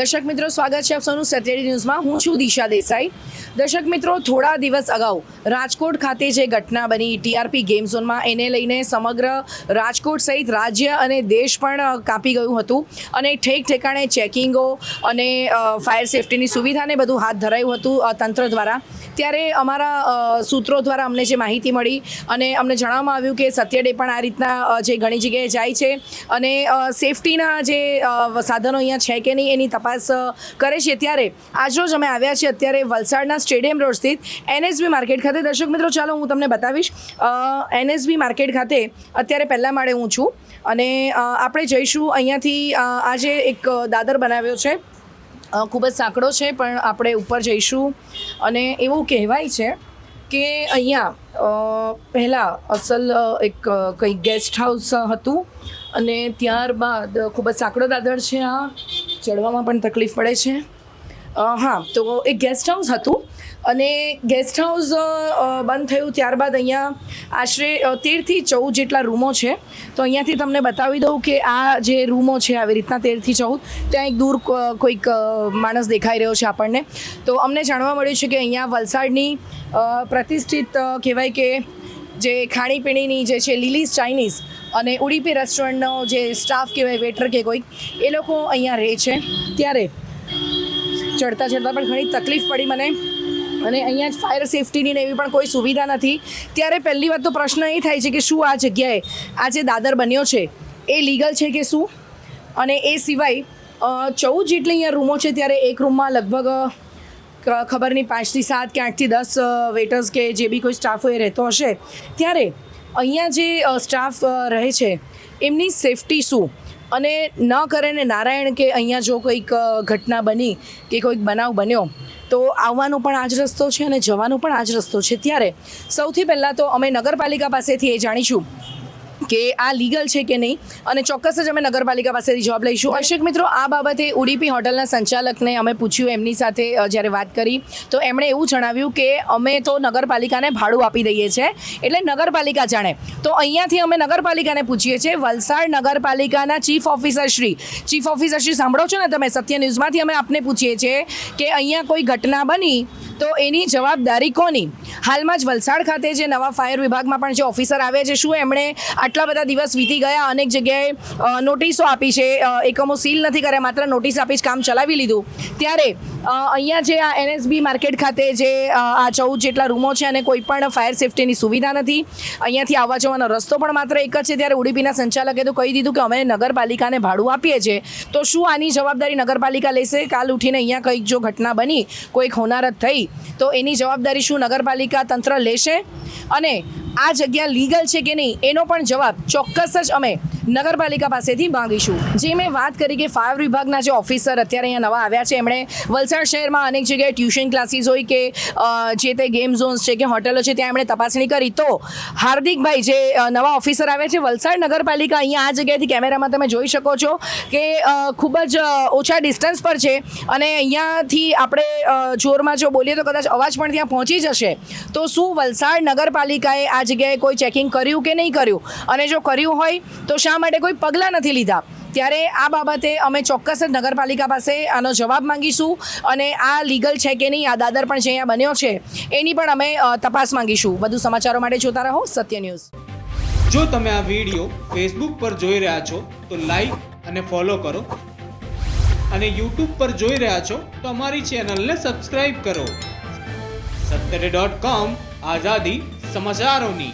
દર્શક મિત્રો, સ્વાગત છે આપ સૌનું સેટેડી ન્યૂઝમાં. હું છું દિશા દેસાઈ. દર્શક મિત્રો, થોડા દિવસ અગાઉ રાજકોટ ખાતે જે ઘટના બની, ટીઆરપી ગેમ ઝોનમાં, એને લઈને સમગ્ર રાજકોટ સહિત રાજ્ય અને દેશ પણ કાપી ગયું હતું. અને ઠેક ઠેકાણે ચેકિંગો અને ફાયર સેફટીની સુવિધાને બધું હાથ ધરાયું હતું તંત્ર દ્વારા. ત્યારે અમારા સૂત્રો દ્વારા અમને જે માહિતી મળી અને અમને જણાવવામાં આવ્યું કે સત્યડે પણ આ રીતના જે ઘણી જગ્યાએ જાય છે. અને સેફટીના જે સાધનો અહીંયા છે કે નહીં, એની તપાસ અ, કરે છે. ત્યારે આજરોજ અમે આવ્યા છીએ અત્યારે વલસાડના સ્ટેડિયમ રોડ સ્થિત એનએસબી માર્કેટ ખાતે. દર્શક મિત્રો ચાલો હું તમને બતાવીશ. એનએસબી માર્કેટ ખાતે અત્યારે પહેલાં માળે હું છું અને આપણે જઈશું અહીંયાથી આજે એક દાદર બનાવ્યો છે. ખૂબ જ સાંકડો છે પણ આપણે ઉપર જઈશું. અને એવું કહેવાય છે કે અહીંયા પહેલાં અસલ એક કંઈક ગેસ્ટ હાઉસ હતું અને ત્યારબાદ ખૂબ જ સાંકડો દાદર છે આ. ચડવામાં પણ તકલીફ પડે છે. હા, તો એક ગેસ્ટ હાઉસ હતું અને ગેસ્ટ હાઉસ બંધ થયું ત્યારબાદ અહીંયા આશરે તેરથી ચૌદ જેટલા રૂમો છે. તો અહીંયાથી તમને બતાવી દઉં કે આ જે રૂમો છે, આવી રીતના તેરથી ચૌદ, ત્યાં એક દૂર કોઈક માણસ દેખાઈ રહ્યો છે આપણને. તો અમને જાણવા મળ્યું છે કે અહીંયા વલસાડની પ્રતિષ્ઠિત કહેવાય કે જે ખાણીપીણીની જે છે લીલીઝ ચાઇનીઝ અને ઉડીપી રેસ્ટોરન્ટનો જે સ્ટાફ કહેવાય વેટર કે કોઈક, એ લોકો અહીંયા રહે છે. ત્યારે ચડતા ચડતા પણ ઘણી તકલીફ પડી મને. અને અહીંયા જ ફાયર સેફટીની ને એવી પણ કોઈ સુવિધા નથી. ત્યારે પહેલી વાત તો પ્રશ્ન એ થાય છે કે શું આ જગ્યાએ આ જે દાદર બન્યો છે, એ લીગલ છે કે શું? અને એ સિવાય ચૌદ જેટલી અહીંયા રૂમો છે ત્યારે એક રૂમમાં લગભગ ખબર નહીં પાંચથી સાત કે આઠથી દસ વેટર્સ કે જે બી કોઈ સ્ટાફ હોય રહેતો હશે. ત્યારે અહીંયા જે સ્ટાફ રહે છે, એમની સેફટી શું? અને ન કરે ને નારાયણ કે અહીંયા જો કોઈક ઘટના બની કે કોઈક બનાવ બન્યો, તો આવવાનો પણ આ જ રસ્તો છે અને જવાનો પણ આ જ રસ્તો છે. ત્યારે સૌથી પહેલાં તો અમે નગરપાલિકા પાસેથી એ જાણીશું કે આ લીગલ છે કે નહીં? અને ચોક્કસ જ અમે નગરપાલિકા પાસેથી જવાબ લઈશું. દર્શક મિત્રો, આ બાબતે ઉડીપી હોટલના સંચાલકને અમે પૂછ્યું, એમની સાથે જ્યારે વાત કરી. તો એમણે એવું જણાવ્યું કે અમે તો નગરપાલિકાને ભાડું આપી દઈએ છીએ એટલે નગરપાલિકા જાણે. તો અહીંયાથી અમે નગરપાલિકાને પૂછીએ છીએ, વલસાડ નગરપાલિકાના chief officer Shri. Chief officer Shri, સાંભળો છો ને તમે? સત્ય ન્યૂઝમાંથી અમે આપને પૂછીએ છીએ કે અહીંયા કોઈ ઘટના બની તો એની જવાબદારી કોની? હાલમાં જ વલસાડ ખાતે જે નવા ફાયર વિભાગમાં પણ જે ઓફિસર આવ્યા છે, શું એમણે આટલા બધા દિવસ વીતી ગયા, અનેક જગ્યાએ નોટિસો આપી છે. એકમો સીલ નથી કર્યા, માત્ર નોટિસ આપી જ કામ ચલાવી લીધું. ત્યારે અહીંયા જે આ એનએસબી માર્કેટ ખાતે જે આ ચૌદ જેટલા રૂમો છે અને કોઈ પણ ફાયર સેફટીની સુવિધા નથી. અહીંયાથી આવવા જવાનો રસ્તો પણ માત્ર એક જ છે. ત્યારે ઉડીપીના સંચાલકે તો કહી દીધું કે અમે નગરપાલિકાને ભાડું આપીએ છીએ. તો શું આની જવાબદારી નગરપાલિકા લેશે? કાલ ઉઠીને અહીંયા કંઈક જો ઘટના બની, કોઈક હોનારત થઈ, તો એની જવાબદારી શું નગરપાલિકા તંત્ર લેશે? અને આ જગ્યા લીગલ છે કે નહીં? એનો પણ જવાબ ચોક્કસ જ અમે નગરપાલિકા પાસેથી માંગીશું. જે, મેં વાત કરી કે ફાયર વિભાગના જે ઓફિસર અત્યારે અહીંયા નવા આવ્યા છે, એમણે વલસાડ શહેરમાં અનેક જગ્યાએ ટ્યુશન ક્લાસીસ હોય કે જે તે ગેમ ઝોન્સ છે કે હોટલો છે, ત્યાં એમણે તપાસણી કરી. તો, હાર્દિકભાઈ, જે નવા ઓફિસર આવ્યા છે, વલસાડ નગરપાલિકા અહીંયા આ જગ્યાએથી કેમેરામાં તમે જોઈ શકો છો કે ખૂબ જ ઓછા ડિસ્ટન્સ પર છે અને અહીંયાથી આપણે જોરમાં જો બોલીએ તો કદાચ અવાજ પણ ત્યાં પહોંચી જશે. તો શું વલસાડ નગરપાલિકાએ આ જગ્યાએ કોઈ ચેકિંગ કર્યું કે નહીં કર્યું? અને જો કર્યું હોય, તો શા માટે કોઈ પગલાં નથી લીધા. ત્યારે આ બાબતે અમે ચોક્કસ નગરપાલિકા પાસે આનો જવાબ માંગીશું અને આ લીગલ છે કે નહીં, આ દાદર પણ જે અહીંયા બન્યો છે, એની પણ અમે તપાસ માંગીશું. વધુ સમાચારો માટે જોતા રહો સત્ય ન્યૂઝ. જો તમે આ વીડિયો ફેસબુક પર જોઈ રહ્યા છો, તો લાઈક અને ફોલો કરો. અને યુટ્યુબ પર જોઈ રહ્યા છો, તો અમારી ચેનલને સબસ્ક્રાઈબ કરો. સત્તરે ડોટ કોમ આઝાદી સમાચારોની.